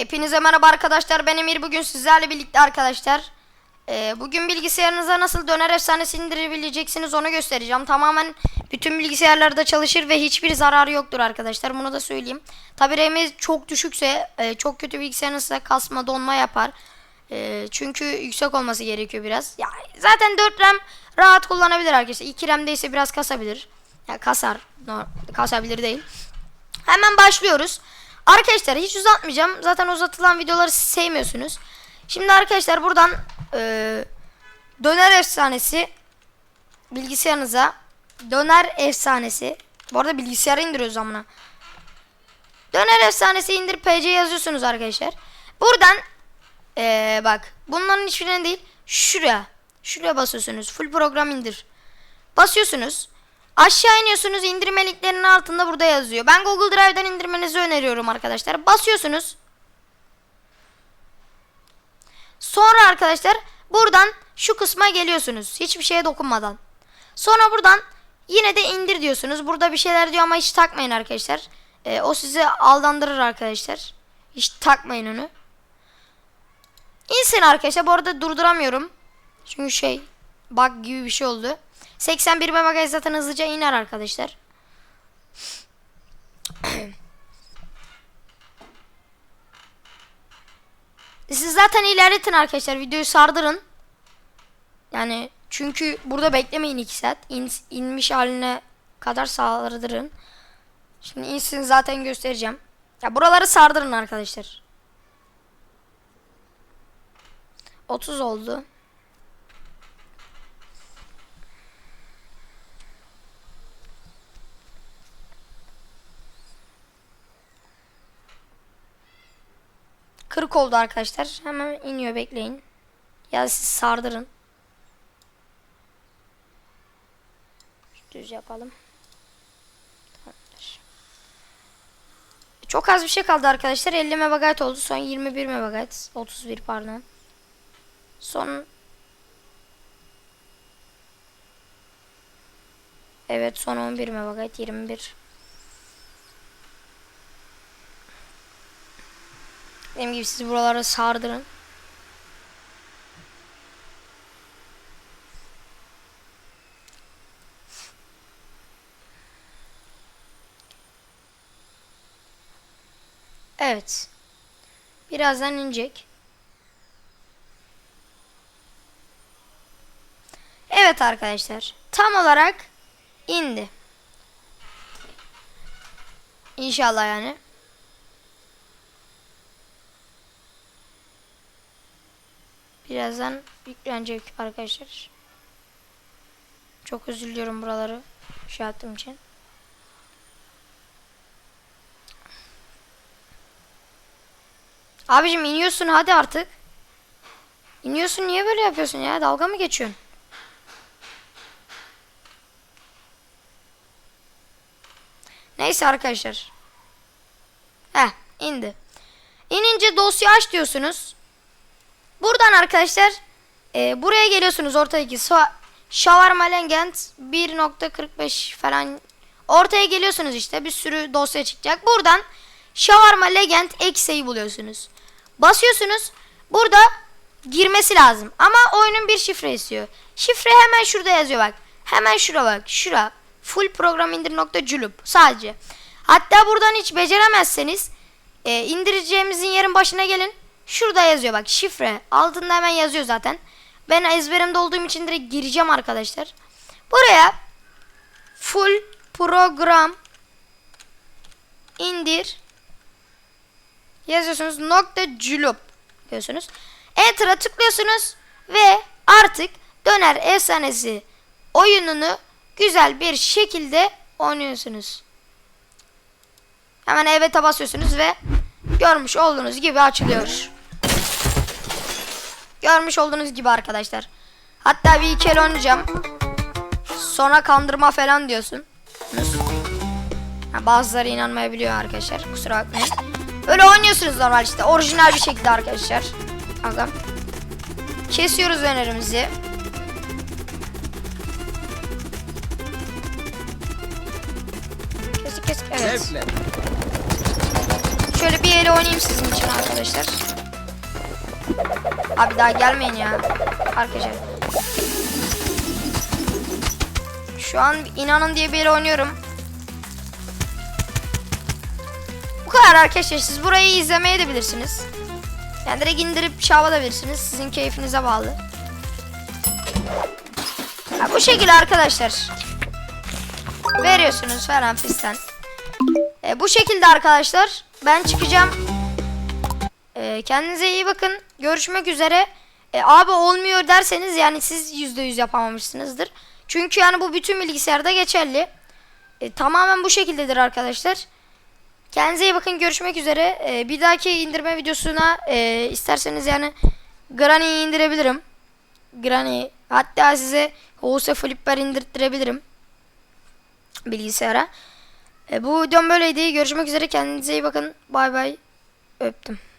Hepinize merhaba arkadaşlar. Ben Emir. Bugün sizlerle birlikte arkadaşlar. Ee, bugün bilgisayarınıza nasıl döner efsanesi indirebileceksiniz onu göstereceğim. Tamamen bütün bilgisayarlarda çalışır ve hiçbir zararı yoktur arkadaşlar. Bunu da söyleyeyim. Tabi RAM'i çok düşükse, e, çok kötü bilgisayarınızda kasma donma yapar. E, çünkü yüksek olması gerekiyor biraz. Ya zaten 4 RAM rahat kullanabilir arkadaşlar. 2 RAM'de ise biraz kasabilir. Ya kasar. No, kasabilir değil. Hemen başlıyoruz. Arkadaşlar hiç uzatmayacağım. Zaten uzatılan videoları siz sevmiyorsunuz. Şimdi arkadaşlar buradan eee, döner efsanesi bilgisayarınıza döner efsanesi bu arada bilgisayara indiriyoruz amına. Döner efsanesi indir PC yazıyorsunuz arkadaşlar. Buradan eee, bak bunların hiçbirine değil şuraya şuraya basıyorsunuz. Full program indir. Basıyorsunuz. Aşağı iniyorsunuz indirme linklerinin altında burada yazıyor. Ben Google Drive'dan indirmenizi öneriyorum arkadaşlar. Basıyorsunuz. Sonra arkadaşlar buradan şu kısma geliyorsunuz. Hiçbir şeye dokunmadan. Sonra buradan yine de indir diyorsunuz. Burada bir şeyler diyor ama hiç takmayın arkadaşlar. Ee, o sizi aldandırır arkadaşlar. Hiç takmayın onu. İnsin arkadaşlar. Bu arada durduramıyorum. Çünkü şey bug gibi bir şey oldu. 81 MB zaten hızlıca iner arkadaşlar. Siz zaten ilerletin arkadaşlar. Videoyu sardırın. Yani çünkü burada beklemeyin 2 saat. İn, inmiş haline kadar sardırın. Şimdi insin zaten göstereceğim. Ya buraları sardırın arkadaşlar. 30 oldu. Kırık oldu arkadaşlar. Hemen iniyor bekleyin. Ya siz sardırın. Düz yapalım. Tamamdır. Çok az bir şey kaldı arkadaşlar. 50 MB oldu. Son 21 MB. 31 pardon. Son Evet son 11 MB 21 Dediğim gibi siz buraları sardırın. Evet. Birazdan inecek. Evet arkadaşlar. Tam olarak indi. İnşallah yani. Birazdan yüklenecek arkadaşlar. Çok özür diliyorum buraları şey yaptığım için. Abicim iniyorsun hadi artık. İniyorsun niye böyle yapıyorsun ya? Dalga mı geçiyorsun? Neyse arkadaşlar. Heh indi. İnince dosya aç diyorsunuz. Buradan arkadaşlar e, buraya geliyorsunuz ortadaki Shawarma Legend 1.45 falan ortaya geliyorsunuz işte bir sürü dosya çıkacak. Buradan Shawarma Legend Exe'yi buluyorsunuz. Basıyorsunuz. Burada girmesi lazım. Ama oyunun bir şifre istiyor. Şifre hemen şurada yazıyor bak. Hemen şura bak. Şura. Full program indir nokta culup. Sadece. Hatta buradan hiç beceremezseniz e, indireceğimizin yerin başına gelin. Şurada yazıyor bak şifre. Altında hemen yazıyor zaten. Ben ezberimde olduğum için direkt gireceğim arkadaşlar. Buraya full program indir yazıyorsunuz nokta culup diyorsunuz. Enter'a tıklıyorsunuz ve artık döner efsanesi oyununu güzel bir şekilde oynuyorsunuz. Hemen evet'e basıyorsunuz ve görmüş olduğunuz gibi açılıyor. Görmüş olduğunuz gibi arkadaşlar. Hatta bir iki el oynayacağım. Sonra kandırma falan diyorsun. Ha, bazıları inanmayabiliyor arkadaşlar. Kusura bakmayın. Öyle oynuyorsunuz normal işte. Orijinal bir şekilde arkadaşlar. Aga. Kesiyoruz önerimizi. Kesik kesik evet. Zevkle. Şöyle bir el oynayayım sizin için arkadaşlar. Abi daha gelmeyin ya. Arkadaşlar. Şu an inanın diye bir yere oynuyorum. Bu kadar arkadaşlar. Siz burayı izlemeye de bilirsiniz. Yani direkt indirip çalabilirsiniz. Sizin keyfinize bağlı. Ha, bu şekilde arkadaşlar. Veriyorsunuz falan fistan. E, bu şekilde arkadaşlar. Ben çıkacağım. E, kendinize iyi bakın. Görüşmek üzere. E, abi olmuyor derseniz yani siz %100 yapamamışsınızdır. Çünkü yani bu bütün bilgisayarda geçerli. E, tamamen bu şekildedir arkadaşlar. Kendinize iyi bakın. Görüşmek üzere. E, bir dahaki indirme videosuna e, isterseniz yani Granny'yi indirebilirim. Granny hatta size Hose Flipper indirttirebilirim bilgisayara. E, bu videom böyleydi. Görüşmek üzere. Kendinize iyi bakın. Bay bay. Öptüm.